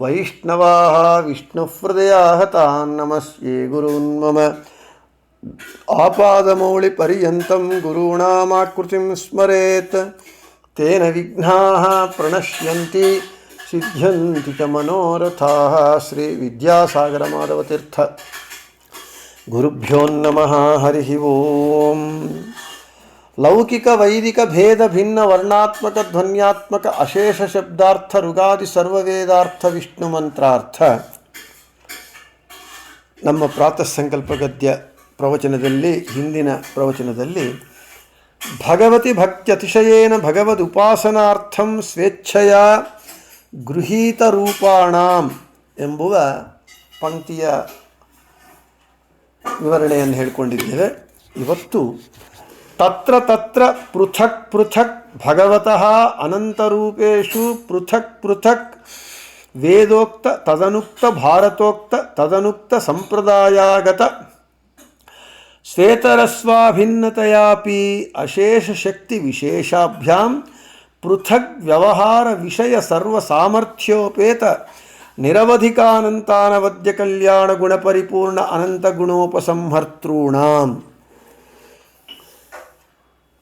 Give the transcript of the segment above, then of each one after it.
वैष्णवा विष्णुहृदयाः तान् नमस्ये आदमौिपर्यत आपादमौलिपर्यन्तं गुरूणामाकृतिं स्मरेत्। तेन विघ्नाः प्रणश्यन्ति, सिद्ध्यन्ति च मनोरथाः श्रीविद्यासागरमाधवतीर्थ। गुरुभ्यो नमः, हरिः ओम्। ಲೌಕಿಕ ವೈದಿಕ ಭೇದ ಭಿನ್ನ ವರ್ಣಾತ್ಮಕ ಧ್ವನ್ಯಾತ್ಮಕ ಅಶೇಷ ಶಬ್ದಾರ್ಥ ರುಗಾದಿ ಸರ್ವವೇದಾರ್ಥ ವಿಷ್ಣು ಮಂತ್ರಾರ್ಥ. ನಮ್ಮ ಪ್ರಾತಃ ಸಂಕಲ್ಪ ಗದ್ಯ ಪ್ರವಚನದಲ್ಲಿ, ಹಿಂದಿನ ಪ್ರವಚನದಲ್ಲಿ, ಭಗವತಿ ಭಕ್ತ್ಯತಿಶಯೇನ ಭಗವದ್ ಉಪಾಸನಾರ್ಥಂ ಸ್ವೇಚ್ಛೆಯ ಗೃಹೀತ ರೂಪಾಣಾಂ ಎಂಬುವ ಪಂಕ್ತಿಯ ವಿವರಣೆಯನ್ನು ಹೇಳಿಕೊಂಡಿದ್ದೇವೆ. ಇವತ್ತು ತತ್ರ ತತ್ರ ಪೃಥಕ್ ಪೃಥಕ್ ಭಗವತಃ ಅನಂತರೂಪೇಶು ಪೃಥಕ್ ಪೃಥಕ್ ವೇದೋಕ್ತ ತದನುಕ್ತ ಭಾರತೋಕ್ತ ತದನುಕ್ತ ಸಂಪ್ರದಾಯಾಗತ ಶ್ವೇತರಸ್ವಾಭಿನ್ನತೆಯಾಪಿ ಅಶೇಷ ಶಕ್ತಿ ವಿಶೇಷಾಭ್ಯಾಂ ಪೃಥಕ್ ವ್ಯವಹಾರ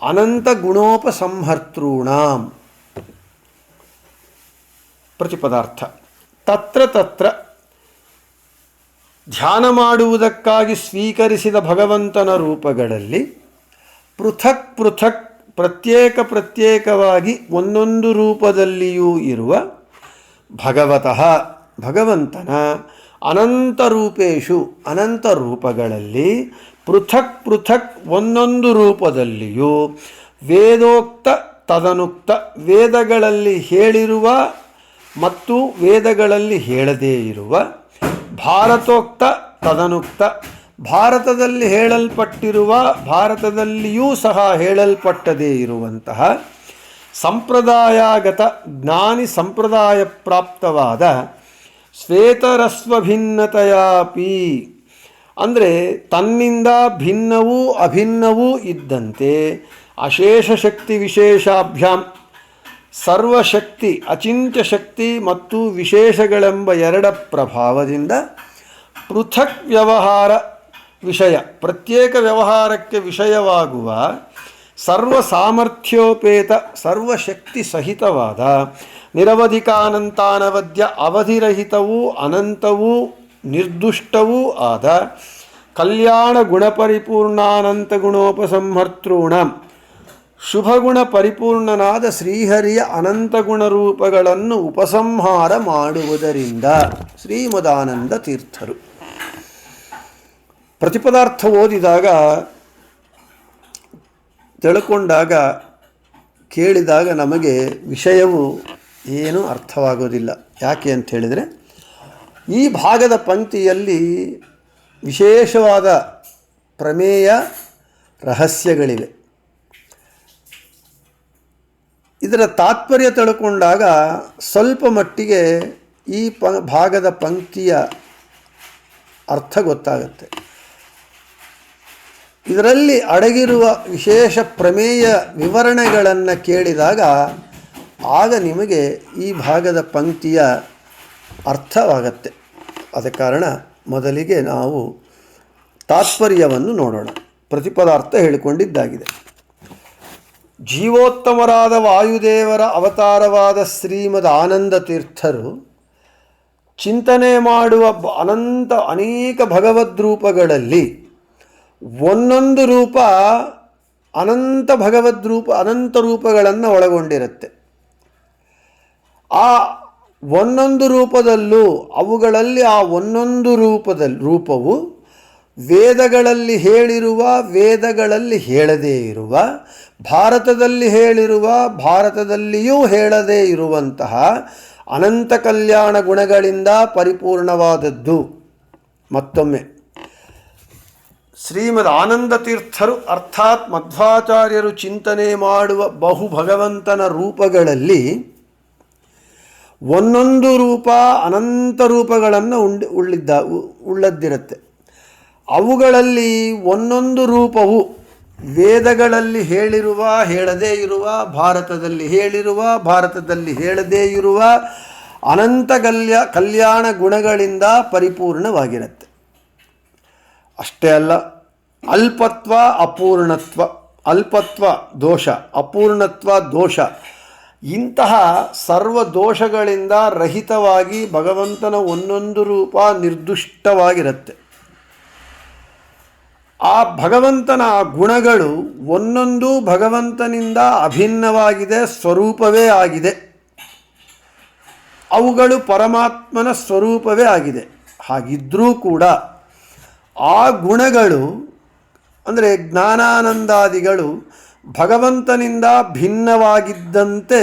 ಅನಂತ ಗುಣೋಪಸಂಹರ್ತॄಣಾಂ. ಪ್ರತಿಪದಾರ್ಥ. ತತ್ರ ತತ್ರ ಧ್ಯಾನ ಮಾಡುವುದಕ್ಕಾಗಿ ಸ್ವೀಕರಿಸಿದ ಭಗವಂತನ ರೂಪಗಳಲ್ಲಿ ಪೃಥಕ್ ಪೃಥಕ್ ಪ್ರತ್ಯೇಕ ಪ್ರತ್ಯೇಕವಾಗಿ ಒಂದೊಂದು ರೂಪದಲ್ಲಿಯೂ ಇರುವ ಭಗವತಃ ಭಗವಂತನ ಅನಂತ ರೂಪೇಶು ಅನಂತ ರೂಪಗಳಲ್ಲಿ ಪೃಥಕ್ ಪೃಥಕ್ ಒಂದೊಂದು ರೂಪದಲ್ಲಿಯೂ ವೇದೋಕ್ತ, ತದನುಕ್ತ ವೇದಗಳಲ್ಲಿ ಹೇಳಿರುವ ಮತ್ತು ವೇದಗಳಲ್ಲಿ ಹೇಳದೇ ಇರುವ ಭಾರತೋಕ್ತ, ತದನುಕ್ತ ಭಾರತದಲ್ಲಿ ಹೇಳಲ್ಪಟ್ಟಿರುವ, ಭಾರತದಲ್ಲಿಯೂ ಸಹ ಹೇಳಲ್ಪಟ್ಟದೇ ಇರುವಂತಹ ಸಂಪ್ರದಾಯಗತ ಜ್ಞಾನಿ ಸಂಪ್ರದಾಯ ಪ್ರಾಪ್ತವಾದ ಶ್ವೇತರಸ್ವಭಿನ್ನತೆಯಾಪಿ. ಅಂದರೆ ತನ್ನಿಂದ ಭಿನ್ನವೂ ಅಭಿನ್ನವೂ ಇದ್ದಂತೆ ಅಶೇಷ ಶಕ್ತಿ ವಿಶೇಷಾಭ್ಯಾಂ. ಸರ್ವಶಕ್ತಿ, ಅಚಿಂತ್ಯ ಶಕ್ತಿ ಮತ್ತು ವಿಶೇಷಗಳೆಂಬ ಎರಡ ಪ್ರಭಾವದಿಂದ ಪೃಥಕ್ ವ್ಯವಹಾರ ವಿಷಯ, ಪ್ರತ್ಯೇಕ ವ್ಯವಹಾರಕ್ಕೆ ವಿಷಯವಾಗುವ ಸರ್ವ ಸಾಮರ್ಥ್ಯೋಪೇತ ಸರ್ವಶಕ್ತಿ ಸಹಿತವಾದ ನಿರವಧಿಕಾನಂತಾನವದ್ಯ ಅವಧಿರಹಿತವೂ ಅನಂತವೂ ನಿರ್ದುಷ್ಟವೂ ಆದ ಕಲ್ಯಾಣ ಗುಣಪರಿಪೂರ್ಣಾನಂತ ಗುಣೋಪಸಂಹರ್ತೃಣ. ಶುಭಗುಣ ಪರಿಪೂರ್ಣನಾದ ಶ್ರೀಹರಿಯ ಅನಂತ ಗುಣರೂಪಗಳನ್ನು ಉಪಸಂಹಾರ ಮಾಡುವುದರಿಂದ ಶ್ರೀಮದಾನಂದ ತೀರ್ಥರು. ಪ್ರತಿಪದಾರ್ಥ ಓದಿದಾಗ, ತಿಳ್ಕೊಂಡಾಗ, ಕೇಳಿದಾಗ ನಮಗೆ ವಿಷಯವು ಏನೂ ಅರ್ಥವಾಗೋದಿಲ್ಲ. ಯಾಕೆ ಅಂತ ಹೇಳಿದರೆ ಈ ಭಾಗದ ಪಂಕ್ತಿಯಲ್ಲಿ ವಿಶೇಷವಾದ ಪ್ರಮೇಯ ರಹಸ್ಯಗಳಿವೆ. ಇದರ ತಾತ್ಪರ್ಯ ತಳ್ಕೊಂಡಾಗ ಸ್ವಲ್ಪ ಮಟ್ಟಿಗೆ ಈ ಪ, ಭಾಗದ ಪಂಕ್ತಿಯ ಅರ್ಥ ಗೊತ್ತಾಗುತ್ತೆ. ಇದರಲ್ಲಿ ಅಡಗಿರುವ ವಿಶೇಷ ಪ್ರಮೇಯ ವಿವರಣೆಗಳನ್ನು ಕೇಳಿದಾಗ ಆಗ ನಿಮಗೆ ಈ ಭಾಗದ ಪಂಕ್ತಿಯ ಅರ್ಥವಾಗತ್ತೆ. ಆದ ಕಾರಣ ಮೊದಲಿಗೆ ನಾವು ತಾತ್ಪರ್ಯವನ್ನು ನೋಡೋಣ. ಪ್ರತಿಪದಾರ್ಥ ಹೇಳಿಕೊಂಡಿದ್ದಾಗಿದೆ. ಜೀವೋತ್ತಮರಾದ ವಾಯುದೇವರ ಅವತಾರವಾದ ಶ್ರೀಮದ್ ಆನಂದ ತೀರ್ಥರು ಚಿಂತನೆ ಮಾಡುವ ಅನಂತ ಅನೇಕ ಭಗವದ್ರೂಪಗಳಲ್ಲಿ ಒಂದೊಂದು ರೂಪ ಅನಂತ ಭಗವದ್ರೂಪ ಅನಂತ ರೂಪಗಳನ್ನು ಒಳಗೊಂಡಿರುತ್ತೆ. ಆ ಒಂದೊಂದು ರೂಪದಲ್ಲೂ ಅವುಗಳಲ್ಲಿ ಆ ಒಂದೊಂದು ರೂಪದಲ್ಲಿ ರೂಪವು ವೇದಗಳಲ್ಲಿ ಹೇಳಿರುವ, ವೇದಗಳಲ್ಲಿ ಹೇಳದೇ ಇರುವ, ಭಾರತದಲ್ಲಿ ಹೇಳಿರುವ, ಭಾರತದಲ್ಲಿಯೂ ಹೇಳದೇ ಇರುವಂತಹ ಅನಂತ ಕಲ್ಯಾಣ ಗುಣಗಳಿಂದ ಪರಿಪೂರ್ಣವಾದದ್ದು. ಮತ್ತೊಮ್ಮೆ. ಶ್ರೀಮದ್ ಆನಂದ ತೀರ್ಥರು ಅರ್ಥಾತ್ ಮಧ್ವಾಚಾರ್ಯರು ಚಿಂತನೆ ಮಾಡುವ ಬಹು ಭಗವಂತನ ರೂಪಗಳಲ್ಲಿ ಒಂದೊಂದು ರೂಪ ಅನಂತ ರೂಪಗಳನ್ನು ಉಂಡ್, ಉಳ್ಳಿದ್ದ ಉಳ್ಳದ್ದಿರುತ್ತೆ. ಅವುಗಳಲ್ಲಿ ಒಂದೊಂದು ರೂಪವು ವೇದಗಳಲ್ಲಿ ಹೇಳಿರುವ, ಹೇಳದೇ ಇರುವ, ಭಾರತದಲ್ಲಿ ಹೇಳಿರುವ, ಭಾರತದಲ್ಲಿ ಹೇಳದೇ ಇರುವ ಅನಂತ ಕಲ್ಯ ಕಲ್ಯಾಣ ಗುಣಗಳಿಂದ ಪರಿಪೂರ್ಣವಾಗಿರುತ್ತೆ. ಅಷ್ಟೇ ಅಲ್ಲ, ಅಲ್ಪತ್ವ ಅಪೂರ್ಣತ್ವ, ಅಲ್ಪತ್ವ ದೋಷ, ಅಪೂರ್ಣತ್ವ ದೋಷ ಇಂತಹ ಸರ್ವ ದೋಷಗಳಿಂದ ರಹಿತವಾಗಿ ಭಗವಂತನ ಒಂದೊಂದು ರೂಪ ನಿರ್ದುಷ್ಟವಾಗಿರುತ್ತೆ. ಆ ಭಗವಂತನ ಆ ಗುಣಗಳು ಒಂದೊಂದು ಭಗವಂತನಿಂದ ಅಭಿನ್ನವಾಗಿದೆ, ಸ್ವರೂಪವೇ ಆಗಿದೆ. ಅವುಗಳು ಪರಮಾತ್ಮನ ಸ್ವರೂಪವೇ ಆಗಿದೆ. ಹಾಗಿದ್ದರೂ ಕೂಡ ಆ ಗುಣಗಳು, ಅಂದರೆ ಜ್ಞಾನಾನಂದಾದಿಗಳು ಭಗವಂತನಿಂದ ಭಿನ್ನವಾಗಿದ್ದಂತೆ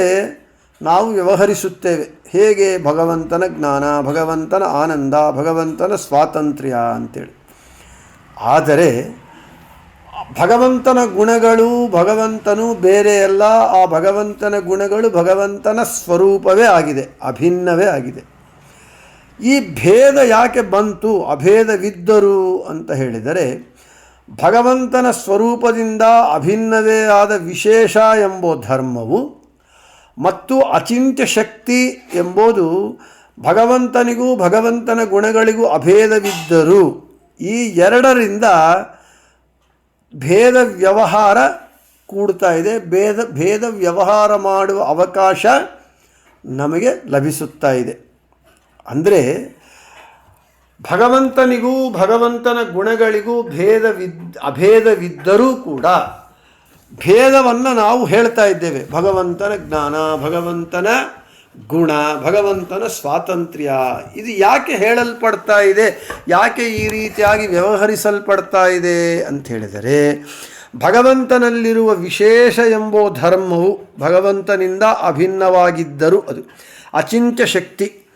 ನಾವು ವ್ಯವಹರಿಸುತ್ತೇವೆ. ಹೇಗೆ? ಭಗವಂತನ ಜ್ಞಾನ, ಭಗವಂತನ ಆನಂದ, ಭಗವಂತನ ಸ್ವಾತಂತ್ರ್ಯ ಅಂತೇಳಿ. ಆದರೆ ಭಗವಂತನ ಗುಣಗಳು ಭಗವಂತನು ಬೇರೆಯಲ್ಲ ಆ ಭಗವಂತನ ಗುಣಗಳು ಭಗವಂತನ ಸ್ವರೂಪವೇ ಆಗಿದೆ, ಅಭಿನ್ನವೇ ಆಗಿದೆ. ಈ ಭೇದ ಯಾಕೆ ಬಂತು? ಅಭೇದವಿದ್ದರು ಅಂತ ಹೇಳಿದರೆ ಭಗವಂತನ ಸ್ವರೂಪದಿಂದ ಅಭಿನ್ನವೇ ಆದ ವಿಶೇಷ ಎಂಬ ಧರ್ಮವು ಮತ್ತು ಅಚಿಂತ್ಯ ಶಕ್ತಿ ಎಂಬುದು ಭಗವಂತನಿಗೂ ಭಗವಂತನ ಗುಣಗಳಿಗೂ ಅಭೇದವಿದ್ದರು ಈ ಎರಡರಿಂದ ಭೇದ ವ್ಯವಹಾರ ಕೂಡ್ತಾ ಇದೆ. ಭೇದ ಭೇದ ವ್ಯವಹಾರ ಮಾಡುವ ಅವಕಾಶ ನಮಗೆ ಲಭಿಸುತ್ತಾ ಇದೆ. ಅಂದರೆ ಭಗವಂತನಿಗೂ ಭಗವಂತನ ಗುಣಗಳಿಗೂ ಭೇದವಿದ್, ಅಭೇದವಿದ್ದರೂ ಕೂಡ ಭೇದವನ್ನು ನಾವು ಹೇಳ್ತಾ ಇದ್ದೇವೆ. ಭಗವಂತನ ಜ್ಞಾನ, ಭಗವಂತನ ಗುಣ, ಭಗವಂತನ ಸ್ವಾತಂತ್ರ್ಯ. ಇದು ಯಾಕೆ ಹೇಳಲ್ಪಡ್ತಾ ಇದೆ? ಯಾಕೆ ಈ ರೀತಿಯಾಗಿ ವ್ಯವಹರಿಸಲ್ಪಡ್ತಾ ಇದೆ ಅಂತ ಹೇಳಿದರೆ, ಭಗವಂತನಲ್ಲಿರುವ ವಿಶೇಷ ಎಂಬೋ ಧರ್ಮವು ಭಗವಂತನಿಂದ ಅಭಿನ್ನವಾಗಿದ್ದರೂ ಅದು ಅಚಿಂತ್ಯ ಶಕ್ತಿ.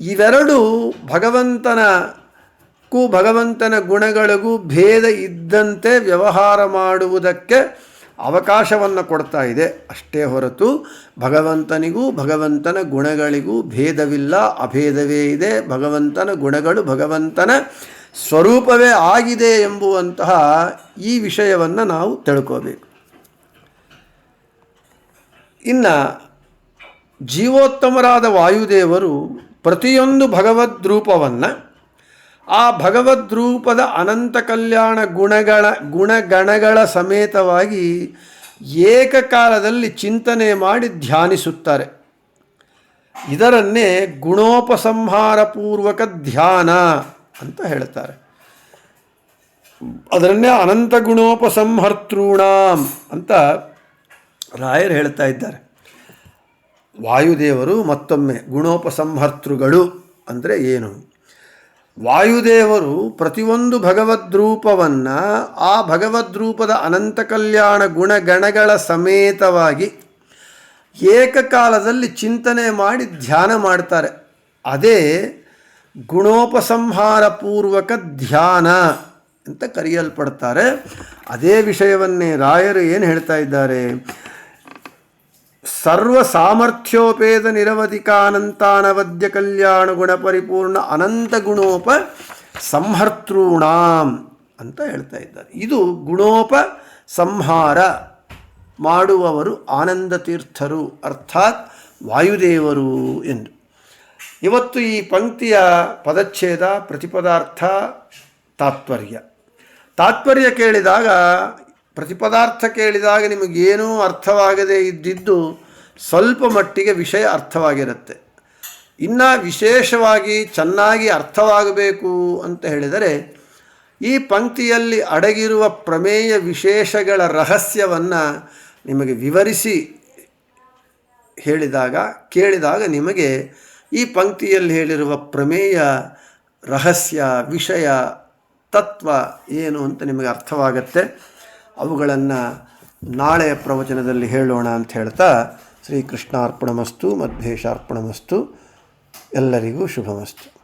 ಇವೆರಡು ಭಗವಂತನಕ್ಕೂ ಭಗವಂತನ ಗುಣಗಳಿಗೂ ಭೇದ ಇದ್ದಂತೆ ವ್ಯವಹಾರ ಮಾಡುವುದಕ್ಕೆ ಅವಕಾಶವನ್ನು ಕೊಡ್ತಾ ಇದೆ. ಅಷ್ಟೇ ಹೊರತು ಭಗವಂತನಿಗೂ ಭಗವಂತನ ಗುಣಗಳಿಗೂ ಭೇದವಿಲ್ಲ, ಅಭೇದವೇ ಇದೆ. ಭಗವಂತನ ಗುಣಗಳು ಭಗವಂತನ ಸ್ವರೂಪವೇ ಆಗಿದೆ ಎಂಬುವಂತಹ ಈ ವಿಷಯವನ್ನು ನಾವು ತಿಳ್ಕೋಬೇಕು. ಇನ್ನು ಜೀವೋತ್ತಮರಾದ ವಾಯುದೇವರು ಪ್ರತಿಯೊಂದು ಭಗವದ್ರೂಪವನ್ನು ಆ ಭಗವದ್ರೂಪದ ಅನಂತ ಕಲ್ಯಾಣ ಗುಣಗಳ, ಗುಣಗಣಗಳ ಸಮೇತವಾಗಿ ಏಕಕಾಲದಲ್ಲಿ ಚಿಂತನೆ ಮಾಡಿ ಧ್ಯಾನಿಸುತ್ತಾರೆ. ಇದರನ್ನೇ ಗುಣೋಪಸಂಹಾರಪೂರ್ವಕ ಧ್ಯಾನ ಅಂತ ಹೇಳ್ತಾರೆ. ಅದರನ್ನೇ ಅನಂತ ಗುಣೋಪಸಂಹರ್ತೃಣಾಂ ಅಂತ ರಾಯರು ಹೇಳ್ತಾ ಇದ್ದಾರೆ. ವಾಯುದೇವರು ಮತ್ತೊಮ್ಮೆ ಗುಣೋಪಸಂಹರ್ತೃಗಳು ಅಂದರೆ ಏನು? ವಾಯುದೇವರು ಪ್ರತಿಯೊಂದು ಭಗವದ್ರೂಪವನ್ನು ಆ ಭಗವದ್ರೂಪದ ಅನಂತ ಕಲ್ಯಾಣ ಗುಣಗಣಗಳ ಸಮೇತವಾಗಿ ಏಕಕಾಲದಲ್ಲಿ ಚಿಂತನೆ ಮಾಡಿ ಧ್ಯಾನ ಮಾಡ್ತಾರೆ. ಅದೇ ಗುಣೋಪಸಂಹಾರ ಪೂರ್ವಕ ಧ್ಯಾನ ಅಂತ ಕರೆಯಲ್ಪಡ್ತಾರೆ. ಅದೇ ವಿಷಯವನ್ನೇ ರಾಯರು ಏನು ಹೇಳ್ತಾ ಇದ್ದಾರೆ? ಸರ್ವ ಸಾಮರ್ಥ್ಯೋಪೇದ ನಿರವಧಿಕಾನಂತಾನವದ್ಯ ಕಲ್ಯಾಣ ಗುಣ ಪರಿಪೂರ್ಣ ಅನಂತ ಗುಣೋಪ ಸಂಹರ್ತೃಣಾಂ ಅಂತ ಹೇಳ್ತಾ ಇದ್ದಾರೆ. ಇದು ಗುಣೋಪ ಸಂಹಾರ ಮಾಡುವವರು ಆನಂದ ತೀರ್ಥರು ಅರ್ಥಾತ್ ವಾಯುದೇವರು ಎಂದು. ಇವತ್ತು ಈ ಪಂಕ್ತಿಯ ಪದಚ್ಛೇದ, ಪ್ರತಿಪದಾರ್ಥ ತಾತ್ಪರ್ಯ. ತಾತ್ಪರ್ಯ ಕೇಳಿದಾಗ ಪ್ರತಿಪದಾರ್ಥ ಕೇಳಿದಾಗ ನಿಮಗೇನೂ ಅರ್ಥವಾಗದೇ ಇದ್ದಿದ್ದು ಸ್ವಲ್ಪ ಮಟ್ಟಿಗೆ ವಿಷಯ ಅರ್ಥವಾಗಿರುತ್ತೆ. ಇನ್ನು ವಿಶೇಷವಾಗಿ ಚೆನ್ನಾಗಿ ಅರ್ಥವಾಗಬೇಕು ಅಂತ ಹೇಳಿದರೆ ಈ ಪಂಕ್ತಿಯಲ್ಲಿ ಅಡಗಿರುವ ಪ್ರಮೇಯ ವಿಶೇಷಗಳ ರಹಸ್ಯವನ್ನು ನಿಮಗೆ ವಿವರಿಸಿ ಹೇಳಿದಾಗ, ಕೇಳಿದಾಗ ನಿಮಗೆ ಈ ಪಂಕ್ತಿಯಲ್ಲಿ ಹೇಳಿರುವ ಪ್ರಮೇಯ, ರಹಸ್ಯ, ವಿಷಯ, ತತ್ವ ಏನು ಅಂತ ನಿಮಗೆ ಅರ್ಥವಾಗತ್ತೆ. ಅವುಗಳನ್ನು ನಾಳೆ ಪ್ರವಚನದಲ್ಲಿ ಹೇಳೋಣ ಅಂತ ಹೇಳ್ತಾ ಶ್ರೀಕೃಷ್ಣಾರ್ಪಣಮಸ್ತು ಮಧ್ವೇಶಾರ್ಪಣಮಸ್ತು ಎಲ್ಲರಿಗೂ ಶುಭಮಸ್ತು.